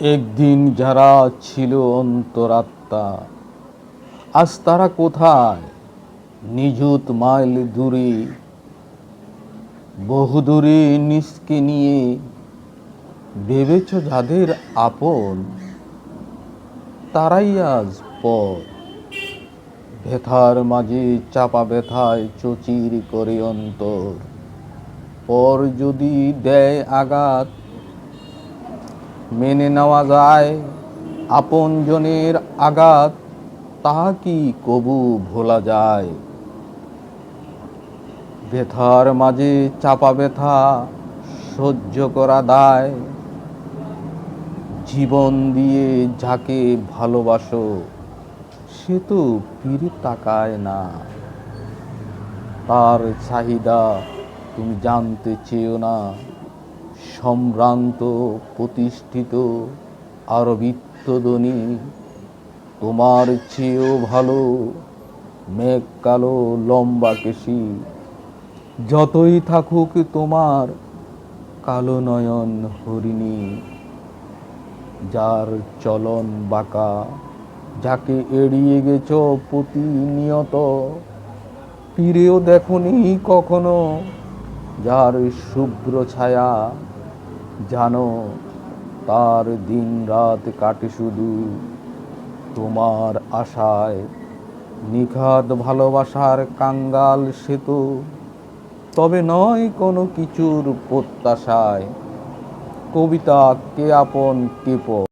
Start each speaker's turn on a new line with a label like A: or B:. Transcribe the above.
A: একদিন যারা ছিল অন্তরাত্মা, আজ তারা কোথায়? নিযুত মাইল দূরে, বহুদূরে নিষ্কে নিয়ে। ভেবেছ যাদের আপন, তারাই আজ পর। ব্যথার মাঝে চাপা ব্যথায় চচির করে অন্তর। পর যদি দেয় আঘাত মেনে নেওয়া যায়। আপনজনের আঘাত, তাহা কি কবু ভোলা যায়? ব্যথার মাঝে চাপা ব্যথা সহ্য করা দায়। জীবন দিয়ে যাকে ভালোবাসো, সে তো ফিরে তাকায় না। তার চাহিদা তুমি জানতে চেয়েও না। সম্ভ্রান্ত, প্রতিষ্ঠিত আর বিত্তদনী তোমার চেয়েও ভালো, মেঘ কালো, লম্বা কেশি, যতই থাকুক তোমার কালো নয়ন হরিণী, যার চলন বাঁকা, যাকে এড়িয়ে গেছ প্রতিনিয়ত ফিরেও দেখনি কখনো, যার শুভ্র ছায়া জানো, তার দিন রাত কাটে শুধু। তোমার আশায় নিখাত ভালোবাসার কাঙ্গাল সেতু। তবে নয় কোনো কিছুর প্রত্যাশায় কবিতা কে আপন কে